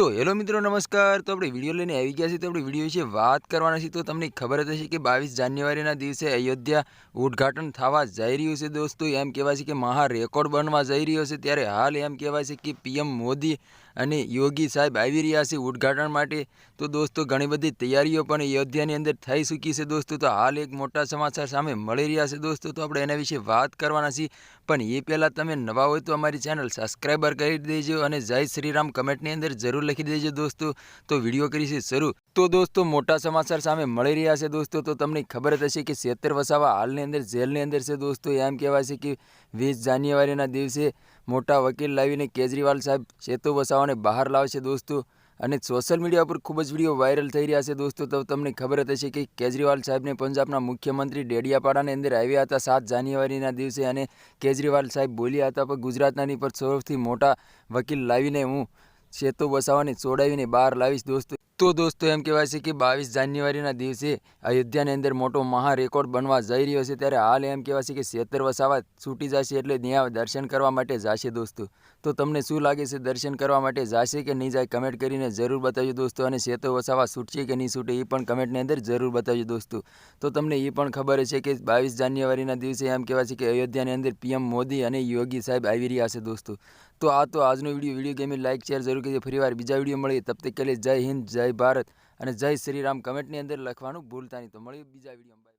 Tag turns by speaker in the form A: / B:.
A: તો હેલો મિત્રો, નમસ્કાર. તો આપણે વીડિયો લઈને આવી ગયા છીએ. તો આપણે વીડિયો વિશે વાત કરવાના છીએ. તો તમને ખબર જ હશે કે બાવીસ જાન્યુઆરીના દિવસે અયોધ્યા ઉદ્ઘાટન થવા જઈ રહ્યું છે દોસ્તો. એમ કહેવાય છે કે મહા રેકોર્ડ બનવા જઈ રહ્યો છે. ત્યારે હાલ એમ કહેવાય છે કે પીએમ મોદી અને યોગી સાહેબ આવી રહ્યા છે ઉદ્ઘાટન માટે. તો દોસ્તો, ઘણી બધી તૈયારીઓ પણ અયોધ્યાની અંદર થઈ ચૂકી છે દોસ્તો. તો હાલ એક મોટા સમાચાર સામે મળી રહ્યા છે દોસ્તો. તો આપણે એના વિશે વાત કરવાના છીએ. પણ એ પહેલાં તમે નવા હોય તો અમારી ચેનલ સબસ્ક્રાઈબર કરી દેજો અને જય શ્રીરામ કમેન્ટની અંદર જરૂર લખી દેજો દોસ્તો. તો વીડિયો કરીશું શરૂ. તો દોસ્તો, મોટા સમાચાર સામે મળી રહ્યા છે દોસ્તો. તો તમને ખબર જ હશે કે સેતર વસાવા હાલની અંદર, જેલની અંદર છે દોસ્તો. એમ કહેવાય છે કે વીસ જાન્યુઆરીના દિવસે મોટા વકીલ લાવીને કેજરીવાલ સાહેબ સેતુ વસાવાને બહાર લાવશે દોસ્તો. અને સોશિયલ મીડિયા પર ખૂબ જ વીડિયો વાયરલ થઈ રહ્યા છે દોસ્તો. તો તમને ખબર જ હશે કે કેજરીવાલ સાહેબને પંજાબના મુખ્યમંત્રી ડેડિયાપાડાની અંદર આવ્યા હતા સાત જાન્યુઆરીના દિવસે. અને કેજરીવાલ સાહેબ બોલ્યા હતા, પણ ગુજરાતનાની પર સૌથી મોટા વકીલ લાવીને હું સેતુ વસાવાની છોડાવીને બહાર લાવીશ દોસ્તો. તો દોસ્તો, એમ કહેવાય છે કે બાવીસ જાન્યુઆરીના દિવસે અયોધ્યાની અંદર મોટો મહા રેકોર્ડ બનવા જઈ રહ્યો છે. ત્યારે હાલ એમ કહેવાય છે કે સેતર વસાવા છૂટી જશે એટલે ત્યાં દર્શન કરવા માટે જશે દોસ્તો. તો તમને શું લાગે છે, દર્શન કરવા માટે જશે કે નહીં જાય કમેન્ટ કરીને જરૂર બતાવજો દોસ્તો અને સેતો વસાવા છૂટશે કે નહીં છૂટે એ પણ કમેન્ટની અંદર જરૂર બતાવજો દોસ્તો. તો તમને એ પણ ખબર છે કે બાવીસ જાન્યુઆરીના દિવસે એમ કહેવાય છે કે અયોધ્યાની અંદર પીએમ મોદી અને યોગી સાહેબ આવી રહ્યા છે દોસ્તો. તો આ તો આજનો વીડિયો વીડિયો ગેમી લાઇક શેર જરૂર કરીએ ફરીવાર બીજા વીડિયો મળીએ. તબ તક કે જય હિન્દ, જય ભારત અને જય શ્રી રામ કમેન્ટની અંદર લખવાનું ભૂલતા નહીં. તો મળીએ બીજા વિડીયોમાં.